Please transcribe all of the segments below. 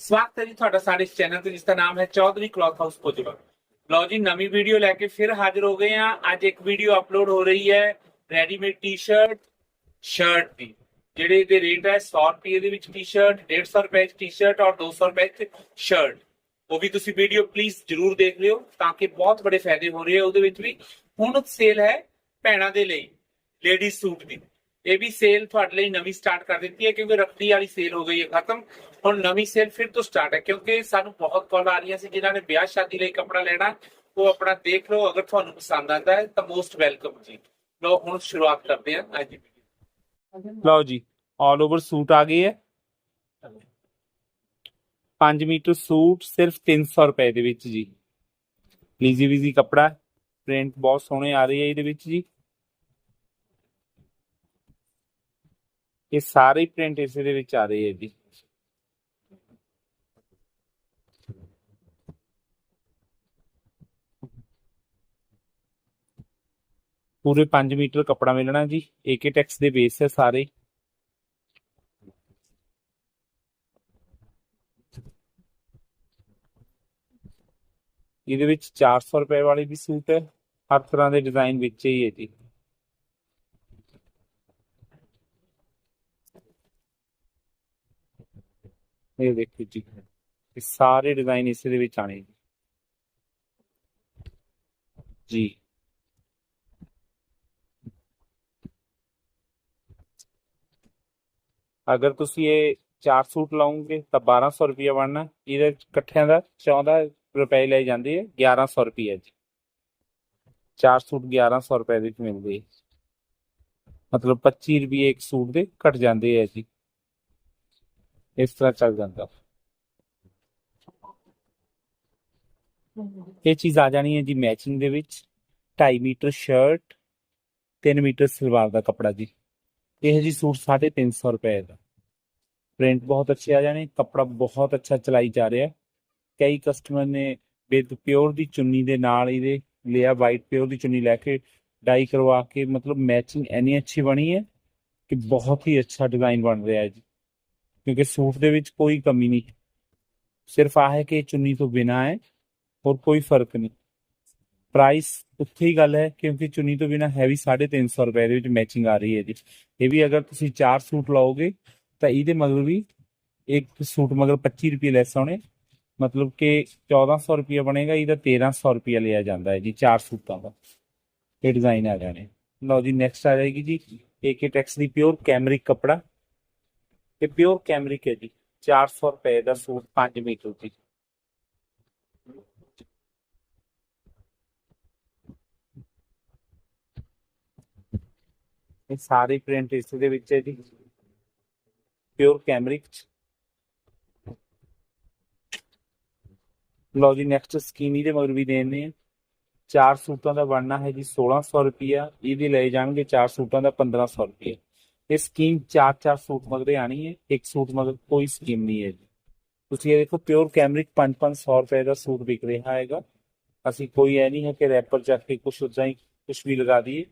ਸਵਾਗਤ ਹੈ ਜੀ ਤੁਹਾਡਾ ਸਾਡੇ ਇਸ ਚੈਨਲ ਤੇ, ਜਿਸ ਦਾ ਨਾਮ ਹੈ ਚੌਧਰੀ ਕਲੌਥ ਹਾਊਸ ਪੁਜਵਾ ਲਓ ਜੀ, ਨਵੀਂ ਵੀਡੀਓ ਲੈ ਕੇ ਫਿਰ ਹਾਜ਼ਰ ਹੋ ਗਏ ਆ ਅੱਜ ਇੱਕ ਵੀਡੀਓ ਅਪਲੋਡ ਹੋ ਰਹੀ ਹੈ ਰੈਡੀਮੇਡ ਟੀ-ਸ਼ਰਟ ਸ਼ਰਟ ਦੀ। ਜਿਹੜੇ ਦੇ ਰੇਟ ਹੈ 100 ਰੁਪਏ ਦੇ ਵਿੱਚ ਟੀ-ਸ਼ਰਟ 150 ਰੁਪਏ ਚ ਟੀ-ਸ਼ਰਟ ਔਰ 200 ਰੁਪਏ ਚ ਸ਼ਰਟ ਉਹ ਵੀ ਤੁਸੀਂ ਵੀਡੀਓ ਪਲੀਜ਼ ਜਰੂਰ ਦੇਖ ਲਿਓ, ਤਾਂ ਕਿ ਬਹੁਤ ਬੜੇ ਫਾਇਦੇ ਹੋ ਰਹੇ ਆ। ਉਹਦੇ ਵਿੱਚ ਵੀ ਹੁਣ ਸੇਲ ਹੈ ਭੈਣਾਂ ਦੇ ਲਈ ਲੇਡੀ ਸੂਟ ਦੀ। ਇਹ ਵੀ ਸੇਲ ਤੁਹਾਡੇ ਲਈ ਨਵੀਂ ਸਟਾਰਟ ਕਰ ਦਿੱਤੀ ਹੈ ਕਿਉਂਕਿ ਰੱਖੜੀ ਵਾਲੀ ਸੇਲ ਹੋ ਗਈ ਹੈ, ਖਤਮ। ਹੁਣ ਨਵੀਂ ਸੇਲ ਫਿਰ ਤੋਂ ਸਟਾਰਟ ਹੈ ਕਿਉਂਕਿ ਸਾਨੂੰ ਬਹੁਤ ਕਾਲ ਆ ਰਹੀਆਂ ਸੀ ਜਿਨ੍ਹਾਂ ਨੇ ਵਿਆਹ ਸ਼ਾਦੀ ਲਈ ਕੱਪੜਾ ਲੈਣਾ, ਉਹ ਆਪਣਾ ਦੇਖ ਲਓ, ਅਗਰ ਤੁਹਾਨੂੰ ਪਸੰਦ ਆਉਂਦਾ ਹੈ ਤਾਂ ਮੋਸਟ ਵੈਲਕਮ ਜੀ। ਲਓ, ਹੁਣ ਸ਼ੁਰੂਆਤ ਕਰਦੇ ਹਾਂ। ਅੱਜ ਲਓ ਜੀ ਆਲ ਓਵਰ ਸੂਟ ਆ ਗਏ ਹੈ। 5 ਮੀਟਰ ਸੂਟ ਸਿਰਫ 300 ਰੁਪਏ ਦੇ ਵਿੱਚ ਜੀ। ਲੀਜ਼ੀ ਵੀਜ਼ੀ ਕੱਪੜਾ ਪ੍ਰਿੰਟ ਬਹੁਤ ਸੋਹਣੇ ਆ ਰਹੇ ਹੈ ਇਹਦੇ ਵਿੱਚ ਜੀ। ਇਹ ਸਾਰੇ ਪ੍ਰਿੰਟ ਇਸੇ ਦੇ ਵਿੱਚ ਆ ਰਹੇ ਹੈ ਜੀ। ਪੂਰੇ 5 ਮੀਟਰ ਕੱਪੜਾ ਮਿਲਣਾ ਜੀ ਏਕੇ ਟੈਕਸ ਦੇ ਬੇਸ ਹੈ ਸਾਰੇ। ਇਹਦੇ ਵਿੱਚ 400 ਰੁਪਏ ਵਾਲੇ ਵੀ ਸੂਟ ਹੈ, ਹਰ ਤਰ੍ਹਾਂ ਦੇ ਡਿਜ਼ਾਈਨ ਵਿੱਚ ਹੀ ਹੈ ਜੀ। ਇਹ ਦੇਖੋ ਜੀ। ਇਹ ਸਾਰੇ ਡਿਜ਼ਾਈਨ ਇਸੇ ਦੇ ਵਿੱਚ ਆਣੇ ਜੀ। ਅਗਰ ਤੁਸੀਂ ਇਹ ਚਾਰ ਸੂਟ ਲਾਉਂਗੇ ਤਾਂ 1200 ਰੁਪਏ ਬਣਨਾ। ਇਹਦੇ ਇਕੱਠਿਆਂ ਦਾ 14 ਰੁਪਏ ਲੈ ਜਾਂਦੀ ਹੈ 1100 ਰੁਪਏ ਜੀ। ਚਾਰ ਸੂਟ 1100 ਰੁਪਏ ਦੇ ਵਿੱਚ ਮਿਲਦੇ। ਹੈ। ਮਤਲਬ 25 ਰੁਪਏ ਇੱਕ ਸੂਟ ਦੇ ਘਟ ਜਾਂਦੇ ਹੈ ਜੀ। ਇਸ ਤਰ੍ਹਾਂ ਚੱਲ ਜਾਂਦਾ। ਇਹ ਚੀਜ਼ ਆ ਜਾਣੀ ਹੈ ਜੀ ਮੈਚਿੰਗ ਦੇ ਵਿੱਚ। 2.5 ਮੀਟਰ ਸ਼ਰਟ 3 ਮੀਟਰ ਸਲਵਾਰ ਦਾ ਕੱਪੜਾ ਜੀ। ਇਹ ਜੀ ਸੂਟ 350 ਰੁਪਏ ਦਾ। ਪ੍ਰਿੰਟ ਬਹੁਤ ਅੱਛੇ ਆ ਜਾਣੇ, ਕੱਪੜਾ ਬਹੁਤ ਅੱਛਾ ਚਲਾਈ ਜਾ ਰਿਹਾ। ਕਈ ਕਸਟਮਰ ਨੇ ਵਿਦ ਪਿਓਰ ਦੀ ਚੁੰਨੀ ਦੇ ਨਾਲ ਇਹਦੇ ਲਿਆ ਵਾਈਟ ਪਿਓਰ ਦੀ ਚੁੰਨੀ ਲੈ ਕੇ ਡਾਈ ਕਰਵਾ ਕੇ, ਮਤਲਬ ਮੈਚਿੰਗ ਇੰਨੀ ਅੱਛੀ ਬਣੀ ਹੈ ਕਿ ਬਹੁਤ ਹੀ ਅੱਛਾ ਡਿਜ਼ਾਈਨ ਬਣ ਰਿਹਾ ਹੈ ਜੀ। ਕਿਉਂਕਿ ਸੂਟ ਦੇ ਵਿੱਚ ਕੋਈ ਕਮੀ ਨਹੀਂ। ਸਿਰਫ ਆ ਹੈ ਕਿ ਚੁੰਨੀ ਤੋਂ ਬਿਨਾ ਹੈ ਹੋਰ ਕੋਈ ਫ਼ਰਕ ਨਹੀਂ। ਪ੍ਰਾਈਸ ਉੱਥੇ ਹੀ ਗੱਲ ਹੈ ਕਿਉਂਕਿ ਚੁੰਨੀ ਤੋਂ ਬਿਨਾ ਹੈਵੀ 350 ਰੁਪਏ ਦੇ ਵਿੱਚ ਮੈਚਿੰਗ ਆ ਰਹੀ ਹੈ ਜੀ। ਇਹ ਵੀ ਅਗਰ ਤੁਸੀਂ ਚਾਰ ਸੂਟ ਲਾਓਗੇ ਤਾਂ ਇਹਦੇ ਮਗਰ ਵੀ ਇੱਕ ਸੂਟ ਮਗਰ 25 ਰੁਪਏ ਲੈਸ ਆਉਣੇ। ਮਤਲਬ ਕਿ 1400 ਰੁਪਏ ਬਣੇਗਾ, ਇਹਦਾ 1300 ਰੁਪਏ ਲਿਆ ਜਾਂਦਾ ਹੈ ਜੀ ਚਾਰ ਸੂਟਾਂ ਦਾ। ਇਹ ਡਿਜ਼ਾਈਨ ਆ ਜਾਣੇ। ਲਓ ਜੀ ਨੈਕਸਟ ਆ ਜਾਏਗੀ ਜੀ ਏਕੇ ਟੈਕਸ ਦੀ ਪਿਓਰ ਕੈਮਰਿਕ ਕੱਪੜਾ। ਇਹ ਪਿਓਰ ਕੈਮਰਿਕ ਹੈ ਜੀ 400 ਰੁਪਏ ਦਾ ਸੂਟ 5 ਮੀਟਰ ਦੀ। ਇਹ ਸਾਰੇ ਪ੍ਰਿੰਟ ਇਸ ਦੇ ਵਿੱਚ ਹੈ ਜੀ, ਪਿਓਰ ਕੈਮਰਿਕ ਲਓ ਜੀ ਨੈਕਸਟ ਸਕੀਨੀ ਦੇ ਮਗਰ ਵੀ ਦੇਣੇ ਆ। ਚਾਰ ਸੂਟਾਂ ਦਾ ਬਣਨਾ ਹੈ ਜੀ 1600 ਰੁਪਿਆ ਇਹਦੇ ਲਏ ਜਾਣਗੇ ਚਾਰ ਸੂਟਾਂ ਦਾ 1500 ਰੁਪਿਆ ਇਹ ਸਕੀਮ ਚਾਰ ਚਾਰ ਸੂਟ ਮਗਰੇ ਆਣੀ ਹੈ, ਇੱਕ ਸੂਟ ਮਗਰ ਕੋਈ ਸਕੀਮ ਨਹੀਂ ਹੈ ਜੀ। ਤੁਸੀਂ ਇਹ ਦੇਖੋ ਪਿਓਰ ਕੈਮਰਿਕ 5-500 ਰੁਪਏ ਦਾ ਸੂਟ ਵਿਕ ਰਿਹਾ ਹੈਗਾ। ਅਸੀਂ ਕੋਈ ਐ ਨਹੀਂ ਹੈ ਕਿ ਰੈਪਰ ਚੱਕ ਕੇ ਕੁਛ ਉਦਾਂ ਹੀ ਕੁਛ ਵੀ ਲਗਾ ਦਈਏ।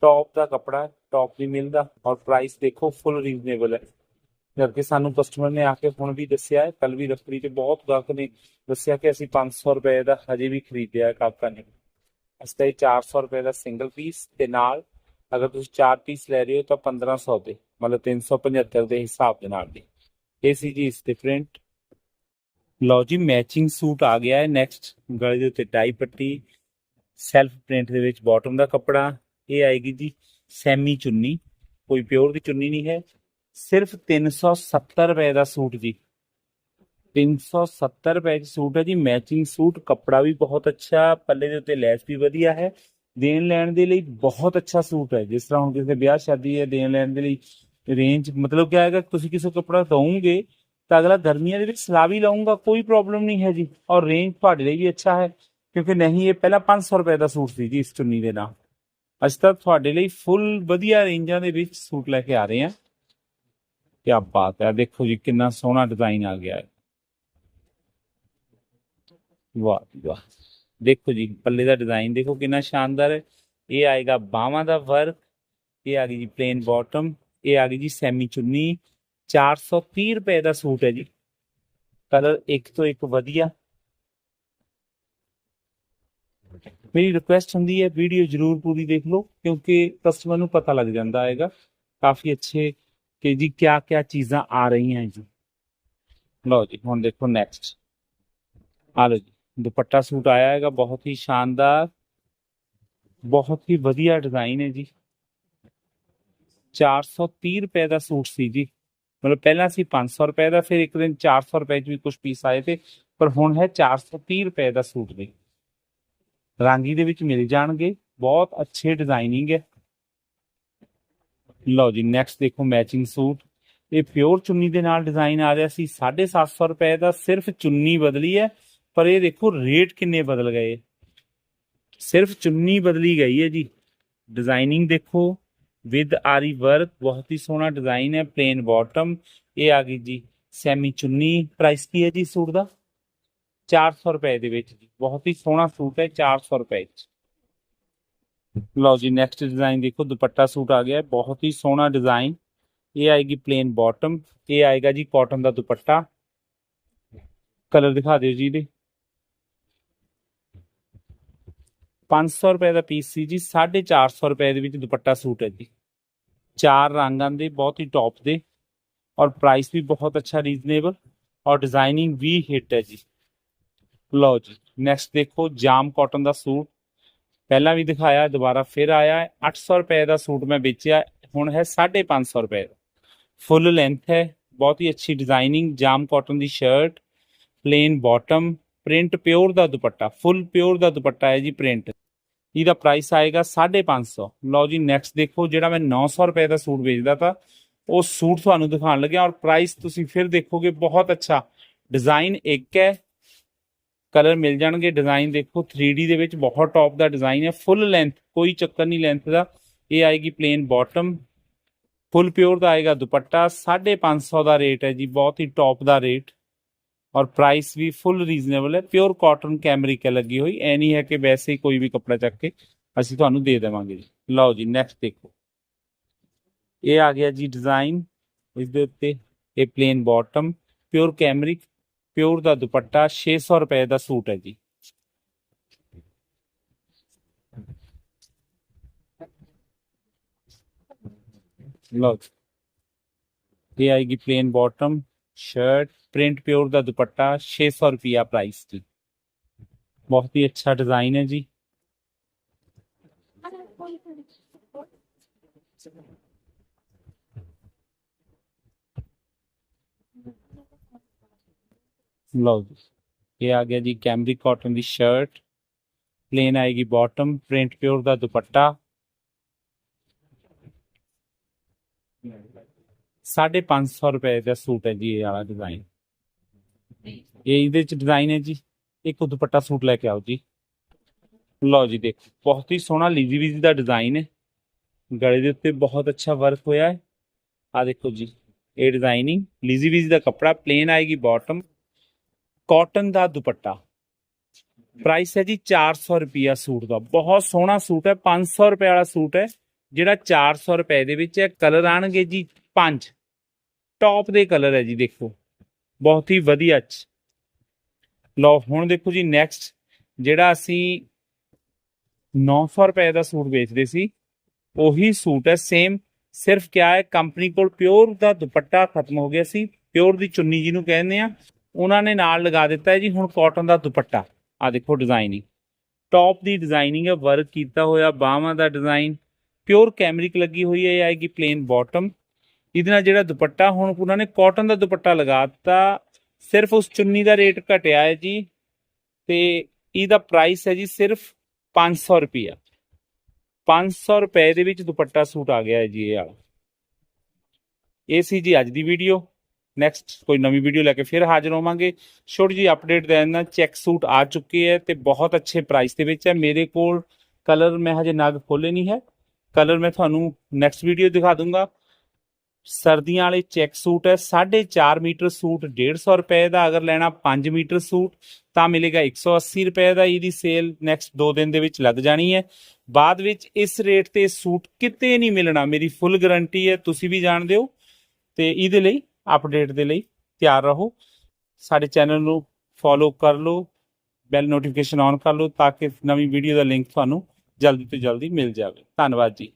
ਟੌਪ ਦਾ ਕੱਪੜਾ ਟੌਪ ਵੀ ਮਿਲਦਾ ਔਰ ਪ੍ਰਾਈਸ ਦੇਖੋ ਫੁੱਲ ਰੀਜ਼ਨੇਬਲ ਹੈ। ਜਦਕਿ ਸਾਨੂੰ ਕਸਟਮਰ ਨੇ ਆ ਕੇ ਹੁਣ ਵੀ ਦੱਸਿਆ ਹੈ ਕੱਲ ਵੀ ਰਫਰੀ ਤੇ ਬਹੁਤ ਗਾਹਕ ਨੇ ਦੱਸਿਆ ਕਿ ਅਸੀਂ 500 ਰੁਪਏ ਦਾ ਹਜੇ ਵੀ ਖਰੀਦਿਆ ਹੈ ਕਾਕਾ ਨੇ। ਅਸੀਂ ਤਾਂ ਇਹ 400 ਰੁਪਏ ਦਾ ਸਿੰਗਲ ਪੀਸ ਤੇ ਨਾਲ ਅਗਰ ਤੁਸੀਂ 4 ਪੀਸ ਲੈ ਰਹੇ ਹੋ ਤਾਂ 1500 ਦੇ, ਮਤਲਬ 375 ਦੇ ਹਿਸਾਬ ਦੇ ਨਾਲ ਦੀ। ਇਹ ਸੀ ਜੀ ਇਸ ਡਿਫਰੈਂਟ ਲਓ ਜੀ ਮੈਚਿੰਗ ਸੂਟ ਆ ਗਿਆ ਹੈ। ਨੈਕਸਟ ਗਲੇ ਦੇ ਉੱਤੇ ਟਾਈ ਪੱਟੀ ਸੈਲਫ ਪ੍ਰਿੰਟ ਦੇ ਵਿੱਚ ਬਾਟਮ ਦਾ ਕੱਪੜਾ। ਇਹ ਆਏਗੀ ਜੀ ਸੈਮੀ ਚੁੰਨੀ। ਕੋਈ ਪਿਓਰ ਦੀ ਚੁੰਨੀ ਨਹੀਂ ਹੈ। ਸਿਰਫ 370 ਰੁਪਏ ਦਾ ਸੂਟ ਜੀ। 370 ਰੁਪਏ ਦਾ ਸੂਟ ਹੈ ਜੀ। ਮੈਚਿੰਗ ਸੂਟ ਕੱਪੜਾ ਵੀ ਬਹੁਤ ਅੱਛਾ। ਪੱਲੇ ਦੇ ਉੱਤੇ ਲੈਸ ਵੀ ਵਧੀਆ ਹੈ। ਦੇਣ ਲੈਣ ਦੇ ਲਈ ਬਹੁਤ ਅੱਛਾ ਸੂਟ ਹੈ। ਜਿਸ ਤਰ੍ਹਾਂ ਹੁਣ ਕਿਸੇ ਵਿਆਹ ਸ਼ਾਦੀ ਹੈ, ਦੇਣ ਲੈਣ ਦੇ ਲਈ ਰੇਂਜ ਮਤਲਬ ਕੀ ਆਏਗਾ ਤੁਸੀਂ ਕਿਸੇ ਨੂੰ ਦਵੋਗੇ ਤਾਂ ਅਗਲਾ ਗਰਮੀਆਂ ਦੇ ਵਿੱਚ ਸਲਾ ਲਾਉਂਗਾ ਕੋਈ ਪ੍ਰੋਬਲਮ ਨਹੀਂ ਹੈ ਜੀ। ਔਰ ਰੇਂਜ ਤੁਹਾਡੇ ਲਈ ਵੀ ਅੱਛਾ ਹੈ, ਕਿਉਂਕਿ ਨਹੀਂ, ਇਹ ਪਹਿਲਾਂ 500 ਰੁਪਏ ਦਾ ਸੂਟ ਸੀ ਜੀ ਇਸ ਚੁੰਨੀ ਦੇ ਨਾਲ। ਅੱਜ ਤਾਂ ਤੁਹਾਡੇ ਲਈ ਫੁੱਲ ਵਧੀਆ ਰੇਂਜਾਂ ਦੇ ਵਿੱਚ ਸੂਟ ਲੈ ਕੇ ਆ ਰਹੇ ਹਾਂ। ਕੀ ਬਾਤ ਹੈ ਦੇਖੋ ਜੀ ਕਿੰਨਾ ਸੋਹਣਾ ਡਿਜ਼ਾਈਨ ਆ ਗਿਆ ਹੈ। ਵਾਹ ਵਾਹ। ਦੇਖੋ ਜੀ, ਪੱਲੇ ਦਾ ਡਿਜ਼ਾਈਨ ਦੇਖੋ ਕਿੰਨਾ ਸ਼ਾਨਦਾਰ ਹੈ। ਇਹ ਆਏਗਾ ਬਾਹਾਂ ਦਾ ਵਰਕ ਇਹ ਆ ਗਈ ਜੀ ਪਲੇਨ ਬਾਟਮ ਇਹ ਆ ਗਈ ਜੀ ਸੈਮੀ ਚੁੰਨੀ 430 ਰੁਪਏ ਦਾ ਸੂਟ ਹੈ ਜੀ। ਕਲਰ ਇੱਕ ਤੋਂ ਇੱਕ ਵਧੀਆ। ਮੇਰੀ ਰਿਕੁਐਸਟ ਹੁੰਦੀ ਹੈ ਵੀਡੀਓ ਜਰੂਰ ਪੂਰੀ ਦੇਖ ਲਓ, ਕਿਉਂਕਿ ਕਸਟਮਰ ਨੂੰ ਪਤਾ ਲੱਗ ਜਾਂਦਾ ਹੈਗਾ ਕਾਫੀ ਅੱਛੇ ਕਿ ਜੀ ਕਿਆ ਕਿਆ ਚੀਜ਼ਾਂ ਆ ਰਹੀਆਂ ਜੀ। ਲਓ ਜੀ, ਹੁਣ ਦੇਖੋ ਨੈਕਸਟ ਆ ਲਓ ਜੀ। ਦੁਪੱਟਾ ਸੂਟ ਆਇਆ ਹੈਗਾ, ਬਹੁਤ ਹੀ ਸ਼ਾਨਦਾਰ, ਬਹੁਤ ਹੀ ਵਧੀਆ ਡਿਜ਼ਾਈਨ ਹੈ ਜੀ। 430 ਰੁਪਏ ਦਾ ਸੂਟ ਸੀ ਜੀ। ਮਤਲਬ ਪਹਿਲਾਂ ਸੀ 500 ਰੁਪਏ ਦਾ, ਫਿਰ ਇੱਕ ਦਿਨ 400 ਰੁਪਏ ਚ ਵੀ ਕੁਝ ਪੀਸ ਆਏ ਤੇ, ਪਰ ਹੁਣ ਹੈ 430 ਰੁਪਏ ਦਾ ਸੂਟ ਦੇ ਰਾਂਗੀ ਦੇ ਵਿੱਚ ਮਿਲ ਜਾਣਗੇ, ਬਹੁਤ ਅੱਛੇ ਡਿਜ਼ਾਈਨਿੰਗ ਹੈ। ਲਓ ਜੀ ਨੈਕਸਟ ਦੇਖੋ ਮੈਚਿੰਗ ਸੂਟ। ਇਹ ਪਿਓਰ ਚੁੰਨੀ ਦੇ ਨਾਲ ਡਿਜ਼ਾਈਨ ਆ ਰਿਹਾ ਸੀ 750 ਰੁਪਏ ਦਾ, ਸਿਰਫ ਚੁੰਨੀ ਬਦਲੀ ਹੈ। ਪਰ ਇਹ ਦੇਖੋ ਰੇਟ ਕਿੰਨੇ ਬਦਲ ਗਏ। ਸਿਰਫ ਚੁੰਨੀ ਬਦਲੀ ਗਈ ਹੈ ਜੀ। ਡਿਜ਼ਾਈਨਿੰਗ ਦੇਖੋ ਵਿਦ ਆਰੀ ਵਰਕ ਬਹੁਤ ਹੀ ਸੋਹਣਾ ਡਿਜ਼ਾਈਨ ਹੈ ਪਲੇਨ ਬਾਟਮ ਇਹ ਆ ਗਈ ਜੀ ਸੈਮੀ ਚੁੰਨੀ। ਪ੍ਰਾਈਸ ਕੀ ਹੈ ਜੀ ਸੂਟ ਦਾ? 400 ਰੁਪਏ ਦੇ ਵਿੱਚ ਜੀ। ਬਹੁਤ ਹੀ ਸੋਹਣਾ ਸੂਟ ਹੈ 400 ਰੁਪਏ ਚ। ਲਓ ਜੀ ਨੈਕਸਟ ਡਿਜ਼ਾਈਨ ਦੇਖੋ, ਦੁਪੱਟਾ ਸੂਟ ਆ ਗਿਆ ਹੈ ਬਹੁਤ ਹੀ ਸੋਹਣਾ ਡਿਜ਼ਾਈਨ ਇਹ ਆਏਗੀ ਪਲੇਨ ਬਾਟਮ ਇਹ ਆਏਗਾ ਜੀ ਕਾਟਨ ਦਾ ਦੁਪੱਟਾ। ਕਲਰ ਦਿਖਾ ਦਿਓ ਜੀ ਇਹਦੇ। 500 ਰੁਪਏ ਦਾ ਪੀਸ ਸੀ ਜੀ 450 ਰੁਪਏ ਦੇ ਵਿੱਚ ਦੁਪੱਟਾ ਸੂਟ ਹੈ ਜੀ। ਚਾਰ ਰੰਗਾਂ ਦੇ, ਬਹੁਤ ਹੀ ਟੌਪ ਦੇ ਔਰ ਪ੍ਰਾਈਸ ਵੀ ਬਹੁਤ ਅੱਛਾ ਰੀਜ਼ਨੇਬਲ ਔਰ ਡਿਜ਼ਾਈਨਿੰਗ ਵੀ ਹਿੱਟ ਹੈ ਜੀ। ਲਓ ਜੀ ਨੈਕਸਟ ਦੇਖੋ, ਜਾਮ ਕਾਟਨ ਦਾ ਸੂਟ। ਪਹਿਲਾਂ ਵੀ ਦਿਖਾਇਆ, ਦੁਬਾਰਾ ਫਿਰ ਆਇਆ। ਹੈ 800 ਰੁਪਏ ਦਾ ਸੂਟ ਮੈਂ ਵੇਚਿਆ, ਹੁਣ ਹੈ 550 ਰੁਪਏ ਦਾ। ਫੁੱਲ ਲੈਂਥ ਹੈ, ਬਹੁਤ ਹੀ ਅੱਛੀ ਡਿਜ਼ਾਈਨਿੰਗ ਜਾਮ ਕਾਟਨ ਦੀ shirt plain bottom print pure ਦਾ ਦੁਪੱਟਾ ਫੁੱਲ ਪਿਓਰ ਦਾ ਦੁਪੱਟਾ ਹੈ ਜੀ ਪ੍ਰਿੰਟ ਇਹਦਾ ਪ੍ਰਾਈਸ ਆਏਗਾ 550 ਲਓ ਜੀ ਨੈਕਸਟ ਦੇਖੋ, ਜਿਹੜਾ ਮੈਂ 900 ਰੁਪਏ ਦਾ ਸੂਟ ਵੇਚਦਾ ਤਾਂ, ਉਹ ਸੂਟ ਤੁਹਾਨੂੰ ਦਿਖਾਉਣ ਲੱਗਿਆ ਔਰ ਪ੍ਰਾਈਸ ਤੁਸੀਂ ਫਿਰ ਦੇਖੋਗੇ, ਬਹੁਤ ਅੱਛਾ। ਡਿਜ਼ਾਈਨ ਇੱਕ ਹੈ ਕਲਰ ਮਿਲ ਜਾਣਗੇ ਡਿਜ਼ਾਈਨ ਦੇਖੋ 3D ਦੇ ਵਿੱਚ ਬਹੁਤ ਟੌਪ ਦਾ ਡਿਜ਼ਾਈਨ ਹੈ ਫੁੱਲ ਲੈਂਥ ਕੋਈ ਚੱਕਰ ਨਹੀਂ ਲੈਂਥ ਦਾ। ਇਹ ਆਏਗੀ ਪਲੇਨ ਬਾਟਮ ਫੁੱਲ ਪਿਓਰ ਦਾ ਆਏਗਾ ਦੁਪੱਟਾ 550 ਦਾ ਰੇਟ ਹੈ ਜੀ, ਬਹੁਤ ਹੀ ਟੌਪ ਦਾ ਰੇਟ ਔਰ ਪ੍ਰਾਈਸ ਵੀ ਫੁੱਲ ਰੀਜ਼ਨੇਬਲ ਹੈ ਪਿਓਰ ਕਾਟਨ ਕੈਮਰਿਕ ਹੈ ਲੱਗੀ ਹੋਈ ਐ ਨਹੀਂ ਹੈ ਕਿ ਵੈਸੇ ਹੀ ਕੋਈ ਵੀ ਕੱਪੜਾ ਚੱਕ ਕੇ ਅਸੀਂ ਤੁਹਾਨੂੰ ਦੇ ਦੇਵਾਂਗੇ ਜੀ। ਲਓ ਜੀ ਨੈਕਸਟ ਦੇਖੋ। ਇਹ ਆ ਗਿਆ ਜੀ ਡਿਜ਼ਾਈਨ ਇਸ ਦੇ ਉੱਤੇ ਇਹ plain bottom pure cambric pure ਦਾ ਦੁਪੱਟਾ 600 ਰੁਪਏ ਦਾ ਸੂਟ ਹੈ ਜੀ। ਲਓ ਜੀ। ਇਹ ਆਏਗੀ plain bottom shirt print pure ਦਾ ਦੁਪੱਟਾ 600 ਰੁਪਿਆ ਪ੍ਰਾਈਸ ਜੀ ਬਹੁਤ ਹੀ ਅੱਛਾ ਡਿਜ਼ਾਈਨ ਹੈ ਜੀ ਲਓ ਜੀ ਇਹ ਆ ਗਿਆ ਜੀ ਕੈਮਰਿਕ ਕਾਟਨ ਦੀ ਸ਼ਰਟ ਪਲੇਨ ਆਏਗੀ ਬਾਟਮ ਪ੍ਰਿੰਟ ਪਿਓਰ ਦਾ ਦੁਪੱਟਾ 550 ਰੁਪਏ ਦਾ ਸੂਟ ਹੈ ਜੀ ਇਹ ਵਾਲਾ ਡਿਜ਼ਾਈਨ ਇਹ ਇਹਦੇ ਚ ਡਿਜ਼ਾਈਨ ਹੈ ਜੀ ਇੱਕ ਦੁਪੱਟਾ ਸੂਟ ਲੈ ਕੇ ਆਓ ਜੀ ਲਓ ਜੀ ਦੇਖੋ ਬਹੁਤ ਹੀ ਸੋਹਣਾ ਲੀਜੀ ਵੀਜੀ ਦਾ ਡਿਜ਼ਾਈਨ ਹੈ ਗਲੇ ਦੇ ਉੱਤੇ ਬਹੁਤ ਅੱਛਾ ਵਰਕ ਹੋਇਆ ਹੈ ਆ ਦੇਖੋ ਜੀ ਇਹ ਡਿਜ਼ਾਈਨਿੰਗ ਲੀਜੀ ਵੀਜੀ ਦਾ ਕੱਪੜਾ ਪਲੇਨ ਆਏਗੀ ਬਾਟਮ ਕਾਟਨ ਦਾ ਦੁਪੱਟਾ ਪ੍ਰਾਈਸ ਹੈ ਜੀ 400 ਰੁਪਿਆ ਸੂਟ ਦਾ ਬਹੁਤ ਸੋਹਣਾ ਸੂਟ ਹੈ 500 ਰੁਪਏ ਵਾਲਾ ਸੂਟ ਹੈ ਜਿਹੜਾ 400 ਰੁਪਏ ਦੇ ਵਿੱਚ ਹੈ ਕਲਰ ਆਣਗੇ ਜੀ 5 ਟੌਪ ਦੇ ਕਲਰ ਹੈ ਜੀ ਦੇਖੋ ਬਹੁਤ ਹੀ ਵਧੀਆ ਚ। ਲਓ, ਹੁਣ ਦੇਖੋ ਜੀ ਨੈਕਸਟ ਜਿਹੜਾ ਅਸੀਂ 900 ਰੁਪਏ ਦਾ ਸੂਟ ਵੇਚਦੇ ਸੀ, ਉਹੀ ਸੂਟ ਹੈ ਸੇਮ ਸਿਰਫ ਕਿਆ ਹੈ ਕੰਪਨੀ ਕੋਲ ਪਿਓਰ ਦਾ ਦੁਪੱਟਾ ਖਤਮ ਹੋ ਗਿਆ ਸੀ ਪਿਓਰ ਦੀ ਚੁੰਨੀ ਜਿਹਨੂੰ ਕਹਿੰਦੇ ਆ ਉਹਨਾਂ ਨੇ ਨਾਲ ਲਗਾ ਦਿੱਤਾ ਹੈ ਜੀ ਹੁਣ ਕਾਟਨ ਦਾ ਦੁਪੱਟਾ। ਆ ਦੇਖੋ ਡਿਜ਼ਾਈਨਿੰਗ ਟੌਪ ਦੀ ਡਿਜ਼ਾਈਨਿੰਗ ਹੈ ਵਰਕ ਕੀਤਾ ਹੋਇਆ ਬਾਹਾਂ ਦਾ ਡਿਜ਼ਾਈਨ ਪਿਓਰ ਕੈਮਰਿਕ ਲੱਗੀ ਹੋਈ ਹੈ, ਇਹ ਆਏਗੀ ਪਲੇਨ ਬਾਟਮ ਇਹਦੇ ਨਾਲ ਜਿਹੜਾ ਦੁਪੱਟਾ, ਹੁਣ ਉਹਨਾਂ ਨੇ ਕਾਟਨ ਦਾ ਦੁਪੱਟਾ ਲਗਾ ਦਿੱਤਾ। ਸਿਰਫ ਉਸ ਚੁੰਨੀ ਦਾ ਰੇਟ ਘਟਿਆ ਹੈ ਜੀ ਤੇ ਇਹਦਾ ਪ੍ਰਾਈਸ ਹੈ ਜੀ ਸਿਰਫ 500 ਰੁਪਿਆ 500 ਰੁਪਏ ਦੇ ਵਿੱਚ ਦੁਪੱਟਾ ਸੂਟ ਆ ਗਿਆ ਹੈ ਜੀ ਇਹ ਵਾਲਾ। ਇਹ ਸੀ ਜੀ ਅੱਜ ਦੀ ਵੀਡੀਓ ਨੈਕਸਟ ਕੋਈ ਨਵੀਂ ਵੀਡੀਓ ਲੈ ਕੇ ਫਿਰ ਹਾਜ਼ਰ ਹੋਵਾਂਗੇ। ਛੋਟੀ ਜੀ ਅਪਡੇਟ ਦੇਣਾ ਚੈੱਕ ਸੂਟ ਆ ਚੁੱਕੇ ਹੈ ਤੇ ਬਹੁਤ ਅੱਛੇ ਪ੍ਰਾਈਸ ਦੇ ਵਿੱਚ ਹੈ। ਮੇਰੇ ਕੋਲ ਕਲਰ ਮੈਂ ਹਜੇ ਨਗ ਖੋਲੇ ਨਹੀਂ ਹੈ। ਕਲਰ ਮੈਂ ਤੁਹਾਨੂੰ ਨੈਕਸਟ ਵੀਡੀਓ ਦਿਖਾ ਦੂੰਗਾ। ਸਰਦੀਆਂ ਵਾਲੇ ਚੈੱਕ ਸੂਟ ਹੈ 4.5 ਮੀਟਰ ਸੂਟ 150 ਰੁਪਏ ਦਾ, ਅਗਰ ਲੈਣਾ 5 ਮੀਟਰ ਸੂਟ, ਤਾਂ ਮਿਲੇਗਾ 180 ਰੁਪਏ ਦਾ, ਇਹਦੀ ਸੇਲ ਨੈਕਸਟ 2 ਦਿਨ ਦੇ ਵਿੱਚ ਲੱਗ ਜਾਣੀ ਹੈ। ਬਾਅਦ ਵਿੱਚ ਇਸ ਰੇਟ ਤੇ ਸੂਟ ਕਿਤੇ ਨਹੀਂ ਮਿਲਣਾ, ਮੇਰੀ ਫੁੱਲ ਗਾਰੰਟੀ ਹੈ, ਤੁਸੀਂ ਵੀ ਜਾਣਦੇ ਹੋ, ਤੇ ਇਹਦੇ ਲਈ ਅਪਡੇਟ ਦੇ ਲਈ ਤਿਆਰ ਰਹੋ। ਸਾਡੇ ਚੈਨਲ ਨੂੰ ਫੋਲੋ ਕਰ ਲਓ ਬੈਲ ਨੋਟੀਫਿਕੇਸ਼ਨ ਔਨ ਕਰ ਲਓ, ਤਾਂ ਕਿ ਨਵੀਂ ਵੀਡੀਓ ਦਾ ਲਿੰਕ ਤੁਹਾਨੂੰ ਜਲਦੀ ਤੋਂ ਜਲਦੀ ਮਿਲ ਜਾਵੇ। ਧੰਨਵਾਦ ਜੀ।